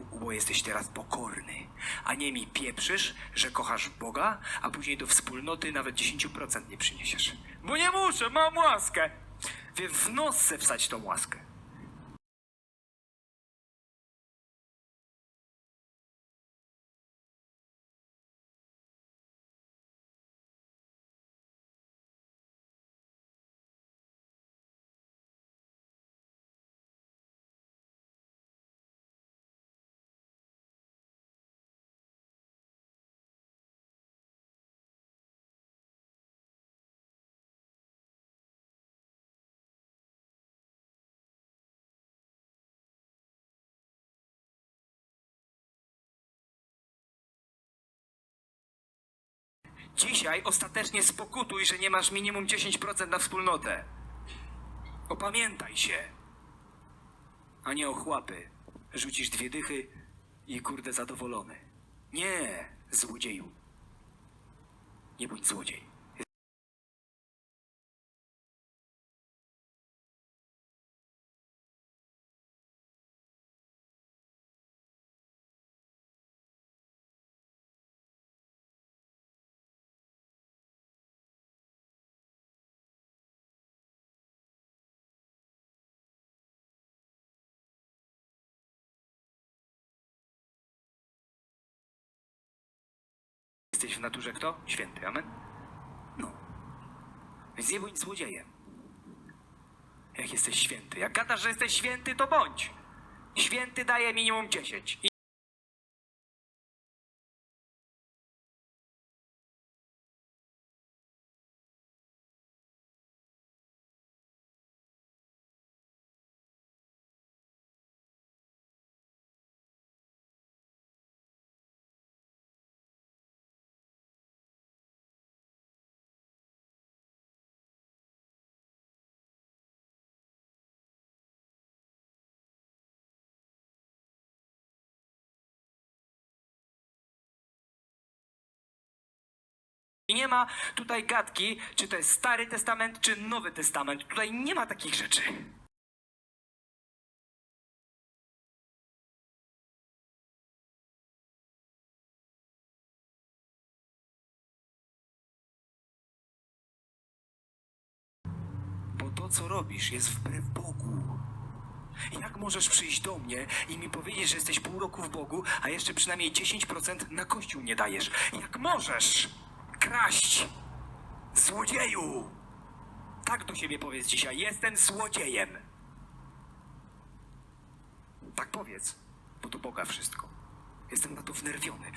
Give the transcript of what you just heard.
bo, jesteś teraz pokorny. A nie mi pieprzysz, że kochasz Boga, a później do wspólnoty nawet 10% nie przyniesiesz. Bo nie muszę, mam łaskę. Wie w nos wsać tą łaskę. Dzisiaj ostatecznie spokutuj, że nie masz minimum 10% na wspólnotę. Opamiętaj się. A nie ochłapy. Rzucisz dwie dychy i kurde zadowolony. Nie, złodzieju. Nie bądź złodziej. Jesteś w naturze kto? Święty, amen? No. Więc nie bądź złodziejem. Jak jesteś święty. Jak gadasz, że jesteś święty, to bądź. Święty daje minimum 10. I nie ma tutaj gadki, czy to jest Stary Testament, czy Nowy Testament. Tutaj nie ma takich rzeczy. Bo to, co robisz, jest wbrew Bogu. Jak możesz przyjść do mnie i mi powiedzieć, że jesteś pół roku w Bogu, a jeszcze przynajmniej 10% na kościół nie dajesz? Jak możesz kraść? Złodzieju! Tak do siebie powiedz dzisiaj, jestem złodziejem. Tak powiedz, bo to Boga wszystko. Jestem na to wnerwiony.